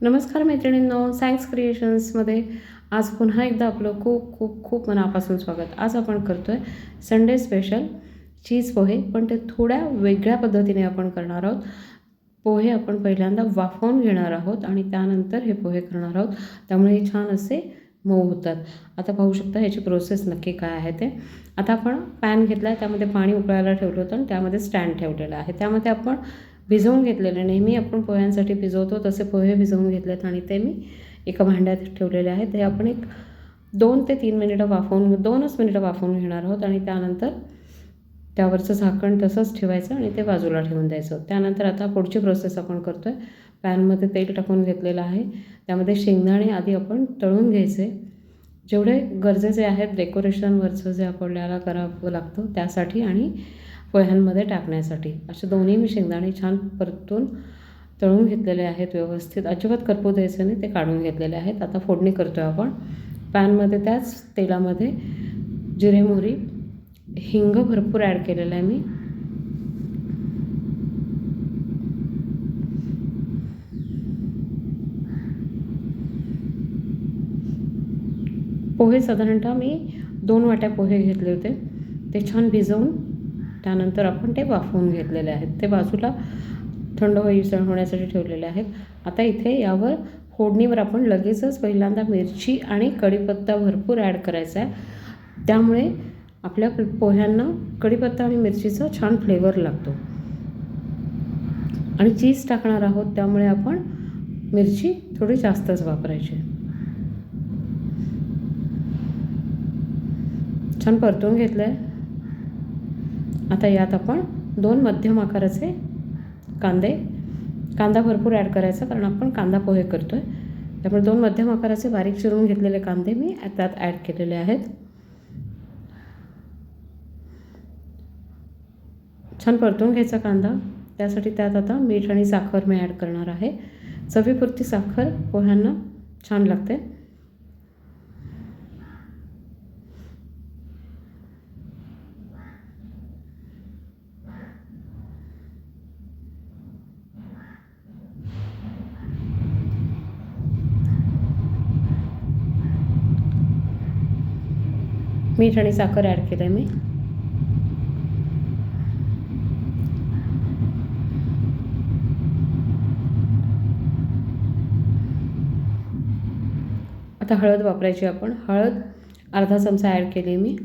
नमस्कार मैत्रिणींनो सायन्स क्रिएशन्समध्ये आज पुन्हा एकदा आपलं खूप खूप खूप मनापासून स्वागत. आज आपण करतो आहे संडे स्पेशल चीज पोहे पण ते थोड्या वेगळ्या पद्धतीने आपण करणार आहोत. पोहे आपण पहिल्यांदा वाफवून घेणार आहोत आणि त्यानंतर हे पोहे करणार आहोत. त्यामुळे हे छान असे मऊ होतात. आता पाहू शकता ह्याची प्रोसेस नक्की काय आहे ते. आता आपण पॅन घेतला आहे त्यामध्ये पाणी उकळायला ठेवलं होतं आणि त्यामध्ये स्टँड ठेवलेलं आहे. त्यामध्ये आपण भिजवून घेतलेले. नेहमी आपण पोह्यांसाठी भिजवतो तसे पोहे भिजवून घेतलेत आणि ते मी एका भांड्यात ठेवलेले आहेत. ते आपण एक दोन ते तीन मिनिटं वाफवून दोनच मिनिटं वाफवून घेणार आहोत आणि त्यानंतर त्यावरचं झाकण तसंच ठेवायचं आणि ते बाजूला ठेवून द्यायचं. त्यानंतर आता पुढची प्रोसेस आपण करतो आहे पॅनमध्ये तेल टाकून घेतलेलं आहे. त्यामध्ये शेंगदाणे आधी आपण तळून घ्यायचे. जेवढे गरजेचे आहेत डेकोरेशनवरचं जे आपल्याला करावं लागतं त्यासाठी आणि पोह्यांमध्ये टाकण्यासाठी. असे दोन्ही मी शेंगदाणे छान परतून तळून घेतलेले आहेत व्यवस्थित. अजिबात करपू द्यायचं नाही ते काढून घेतलेले आहेत. आता फोडणी करतो आहे आपण. पॅनमध्ये त्याच तेलामध्ये जिरे मोहरी हिंग भरपूर ॲड केलेलं आहे मी. पोहे साधारणतः मी दोन वाट्या पोहे घेतले होते. ते छान भिजवून त्यानंतर आपण ते वाफवून घेतलेले आहेत. ते बाजूला थंड होई होण्यासाठी ठेवलेले आहेत. आता इथे यावर फोडणीवर आपण लगेचच पहिल्यांदा मिरची आणि कढीपत्ता भरपूर ॲड करायचा आहे. त्यामुळे आपल्या पोह्यांना कढीपत्ता आणि मिरचीचा छान फ्लेवर लागतो. आणि चीज टाकणार आहोत त्यामुळे आपण मिरची थोडी जास्तच वापरायची छान परतून घेतलं आहे आता यात आपण दोन मध्यम आकाराचे कांदे कांदा भरपूर ॲड करायचा कारण आपण कांदा पोहे करतो आहे त्यामुळे दोन मध्यम आकाराचे बारीक चिरून घेतलेले कांदे मी त्यात ॲड केलेले आहेत. छान परतून घ्यायचा कांदा. त्यासाठी त्यात आता मीठ आणि साखर मी ॲड करणार आहे. चवीपुरती साखर पोह्यांना छान लागते. मीठ आणि साखर ॲड केलं आहे मी. आता हळद वापरायची आपण. हळद अर्धा चमचा ॲड केली मी.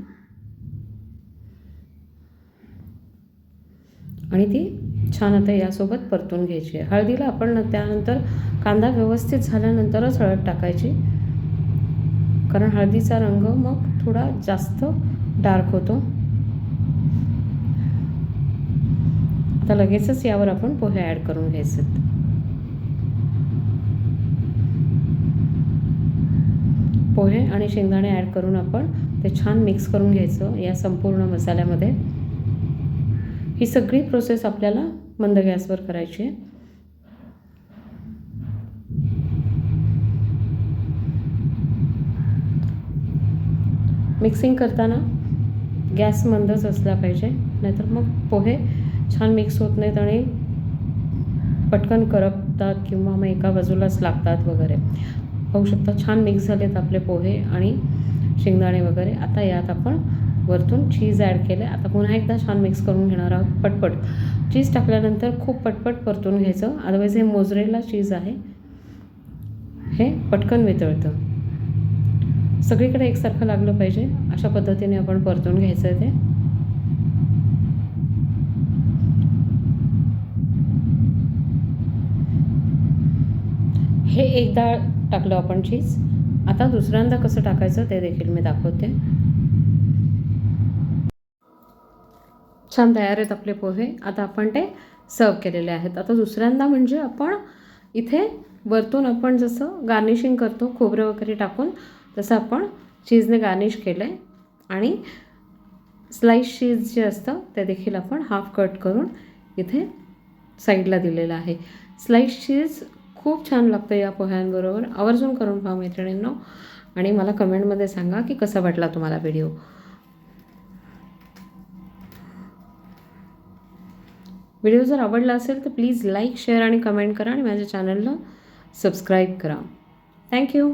आणि ती छान आता यासोबत परतून घ्यायची आहे. हळदीला आपण त्यानंतर कांदा व्यवस्थित झाल्यानंतरच हळद टाकायची. कारण हळदीचा रंग मग थोडा जास्त डार्क होतो. आता लगेचच यावर आपण पोहे ॲड करून घ्यायचे. पोहे आणि शेंगदाणे ॲड करून आपण ते छान मिक्स करून घ्यायचं या संपूर्ण मसाल्यामध्ये. ही सगळी प्रोसेस आपल्याला मंद गॅसवर करायची आहे. मिक्सिंग करताना गॅस मंदच असला पाहिजे नाहीतर मग पोहे छान मिक्स होत नाहीत आणि पटकन करपतात किंवा मग एका बाजूलाच लागतात वगैरे. पाहू शकता छान मिक्स झालेत आपले पोहे आणि शेंगदाणे वगैरे. आता यात आपण वरतून चीज ॲड केले. आता पुन्हा एकदा छान मिक्स करून घेणार आहोत पटपट. चीज टाकल्यानंतर खूप पटपट परतून घ्यायचं. अदरवाईज हे मोजरेला चीज आहे. हे पटकन वितळतं. सगळीकडे एकसारखं लागलं पाहिजे. अशा पद्धतीने आपण परतून घ्यायचं आहे ते. हे एकदा टाकलं आपण चीज. आता दुसऱ्यांदा कसं टाकायचं ते देखील मी दाखवते. छान तयार आहेत आपले पोहे. आता आपण ते सर्व केलेले आहेत. आता दुसऱ्यांदा म्हणजे आपण इथे वरतून आपण जसं गार्निशिंग करतो खोबरं वगैरे टाकून तसं आपण चीजने गार्निश केलं आहे आणि स्लाईस चीज जे असतं ते देखील आपण हाफ कट करून इथे साईडला दिलेलं आहे. स्लाईस चीज खूप छान लागतं या पोह्यांबरोबर. आवर्जून करून पहा मैत्रिणींनो आणि मला कमेंटमध्ये सांगा की कसा वाटला तुम्हाला व्हिडिओ व्हिडिओ जर आवडला असेल तर प्लीज लाईक शेअर आणि कमेंट करा आणि माझ्या चॅनलला सबस्क्राईब करा. थँक्यू